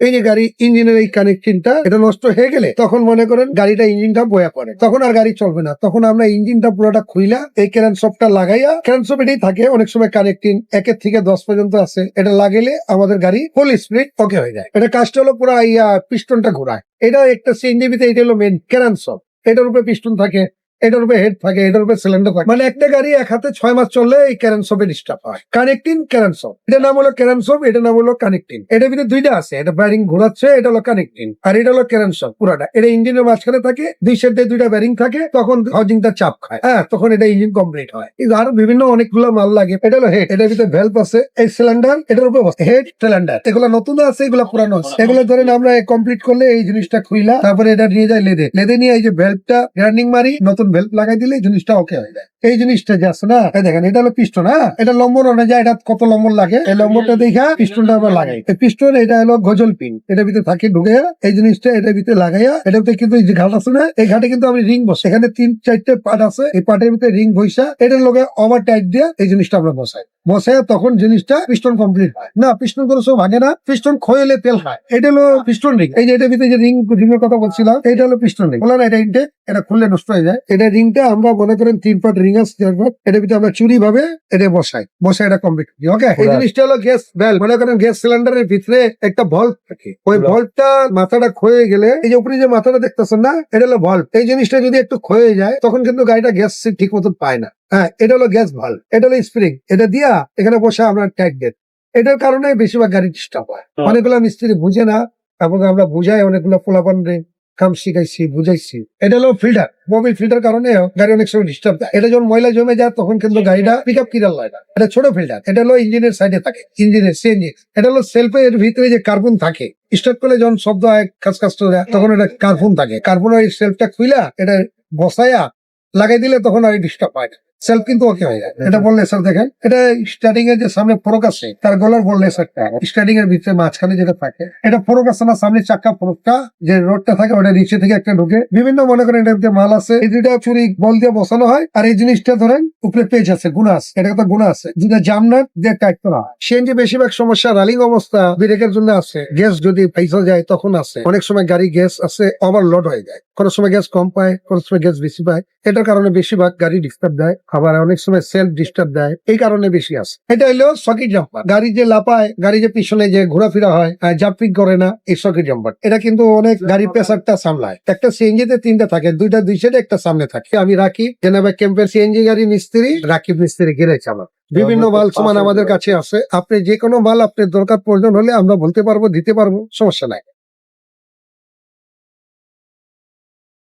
এই যে গাড়ি ইঞ্জিনের এই কানেকশনটা এটা নষ্ট হয়ে গেলে তখন মনে করেন গাড়িটা ইঞ্জিনটা বয়া পড়ে। তখন আর গাড়ি চলবে না। তখন আমরা ইঞ্জিনটা পুরোটা খুইলা, এই ক্যারেন সবটা লাগাইয়া ক্যারেন সব এটাই থাকে, অনেক সময় কানেক্টিং একের থেকে দশ পর্যন্ত আছে। এটা লাগাইলে আমাদের গাড়ি ফুল স্পিড ওকে হয়ে যায়। এটা কাজটা হলো পুরো ইয়া পিস্টনটা ঘোরায়। এটা একটা সিএনজিবিতে এটা হলো মেন ক্যারেন সব এটার উপরে পিস্টন থাকে। এটার উপরে হেড থাকে, এটার উপরে সিলিন্ডার থাকে। মানে একটা গাড়ি এক হাতে ছয় মাস চললে এই ক্যারেন সবে ডিস্টার্ব হয়। কানেক্টিং ক্যারেন সব এটা নাম হলো ক্যারেন সব এটা নাম হলো কানেক্টিং এটার ভিতরে দুইটা আছে এটা ব্যারিং ঘোরাচ্ছে, এটা হলো কানেক্টিং আর এটা হলো ক্যারেন সব পুরাটা। এটা ইঞ্জিনের মাঝখানে থাকে, দুই সাইডে দুইটা ব্যারিং থাকে, তখন হাউজিংটা চাপ খায়। হ্যাঁ তখন এটা ইঞ্জিন কমপ্লিট হয়। কিন্তু আরও বিভিন্ন অনেকগুলো মাল লাগে। এটা হলো হেড এটার ভিতরে ভ্যালভ আছে, এই সিলিন্ডার এটার উপরে হেড সিলিন্ডার এগুলো নতুন আছে, এগুলো পুরানো আছে। এগুলো ধরেন আমরা কমপ্লিট করলে এই জিনিসটা খুইলা, তারপরে এটা নিয়ে যায় লেদে। লেদে নিয়ে এই যে ভেল্ভটা গ্রাইন্ডিং মারি, নতুন ভেল্ভ লাগাই দিলে জিনিসটা ওকে হয়ে যায়। এই জিনিসটা যে আছে না দেখেন এটা হলো পিস্টন হ্যাঁ? এটা লম্বর অনুযায়ী এটা কত লম্বর লাগে এই লম্বরটা দেখা পিস্টনটা আমরা লাগাই। এই পিস্টন এটা হলো গজল পিন। এটার ভিতরে থাকে ঢুকে এই জিনিসটা এটার ভিতরে লাগাইয়া এটার ভিতরে কিন্তু এই যে ঘাট আছে না এই ঘাটে কিন্তু আমি রিং বসে এখানে তিন চারটে পার্ট আছে এই পার্টের ভিতরে রিং বৈশা এটার লগে ওভার টাইট দিয়ে এই জিনিসটা আমরা বসাই। বসাই তখন জিনিসটা পিস্টন কমপ্লিট হয়। না পিস্টন করে সব ভাঙে না পিস্টন খয়েলে তেল খায়। এটা হলো পিস্টন রিং। এই যে এটার ভিতরে যে রিং রিং এর কথা বলছিলাম এটা হলো পিস্টন রিং। বললাম না, এটা ইনটেক এটা খুললে নষ্ট হয়ে যায়। এটা রিংটা আমরা মনে করেন তিন পার্ট রিং চার পার্ট এটার ভিতরে আমরা চুরি ভাবে এটা বসাই। বসাই এটা কমপ্লিট করি। ওকে এই জিনিসটা হলো গ্যাস বেল মনে করেন গ্যাস সিলিন্ডারের ভিতরে একটা ভল্ট থাকে। ওই ভল্টটা মাথাটা ক্ষয়ে গেলে এই যে উপরে যে মাথাটা দেখতেছেন না এটা হলো ভল্ট এই জিনিসটা যদি একটু ক্ষয়ে যায় তখন কিন্তু গাড়িটা গ্যাস ঠিক মতো পায় না। হ্যাঁ এটা হলো গ্যাস ভালো এটা হলো স্প্রিং এটা দিয়া এখানে বসে আমরা টাইট গেট এটার কারণে বেশিরভাগ গাড়ি ডিস্টার্ব হয়। অনেকগুলো মিস্ত্রি বুঝে না এবং আমরা বুঝাই অনেকগুলো পোলাপান রে কাম শিখাইছি, বুঝাইছি। এটা হলো ফিল্টার মোবিল ফিল্টার কারণে গাড়ি অনেক সময় ডিস্টার্ব দেয়। এটা যখন ময়লা জমে যায়, তখন কিন্তু গাড়িটা পিক আপ কিরাল না। এটা ছোট ফিল্টার এটা হলো ইঞ্জিনের সাইডে থাকে ইঞ্জিনের সিএনজি এটা হলো সেলফের ভিতরে যে কার্বন থাকে স্টার্ট করলে যখন শব্দ হয়, কাজ কাজ তখন এটা কার্বন থাকে। কার্বন ওই সেলফটা খুইলা, এটা বসায়া, লাগাই দিলে তখন আর ডিস্টার্ব হয় না। সেলফ কিন্তু ওকে হয়ে যায়। এটা বললে স্যার দেখেন, এটা স্টার্টিং এর যে সামনে ফরক আছে, তার গলার বললে স্যারটা স্টার্টিং এর ভিতরে মাঝখানে যেটা থাকে, এটা ফরক আছে না, সামনে চাক্কা ফরকটা, যে রোডটা থাকে ওটা নিচে থেকে একটা ঢুকে। বিভিন্ন মনে করেন ভিতরে মাল আছে, এই দুইটা চুরি বল দিয়ে বসানো হয়, আর এই জিনিসটা ধরেন উপরে পেজ আছে গুণা আছে, এটা একটা গুণা আছে। যেটা জামনাট দিয়ে টাইট করা হয়। সিএনজি বেশিরভাগ সমস্যা রালিং অবস্থা, ব্রেকের জন্য আছে। গ্যাস যদি পয়সা যায়, তখন আছে। অনেক সময় গাড়ি গ্যাস আছে ওভারলোড হয়ে যায়। কোনো সময় গ্যাস কম পায়, কোনো সময় গ্যাস বেশি পায়। এটার কারণে বেশিরভাগ গাড়ি ডিস্টার্ব দেয়। আবার অনেক সময় সেলফ ডিস্টার্ব দেয় এই কারণে বেশি আছে। এটা হলো সকেট জাম্পার গাড়ি যে লাপায় গাড়ি যে পিছনে যে ঘোরাফেরা হয় জাম্পিং করে না এই সকেট জাম্পার এটা কিন্তু অনেক গাড়ির প্রেসারটা সামলায়। একটা সিএনজি তে তিনটা থাকে দুইটা দুই সাইডে একটা সামনে থাকে। আমি রাখি জেনাবে ক্যাম্পের সিএনজি গাড়ি মিস্ত্রি রাকিব মিস্ত্রি গিরেছে আমার বিভিন্ন মাল সমান আমাদের কাছে আছে। আপনি যে কোনো মাল আপনার দরকার প্রয়োজন হলে আমরা বলতে পারব দিতে পারব সমস্যা নাই।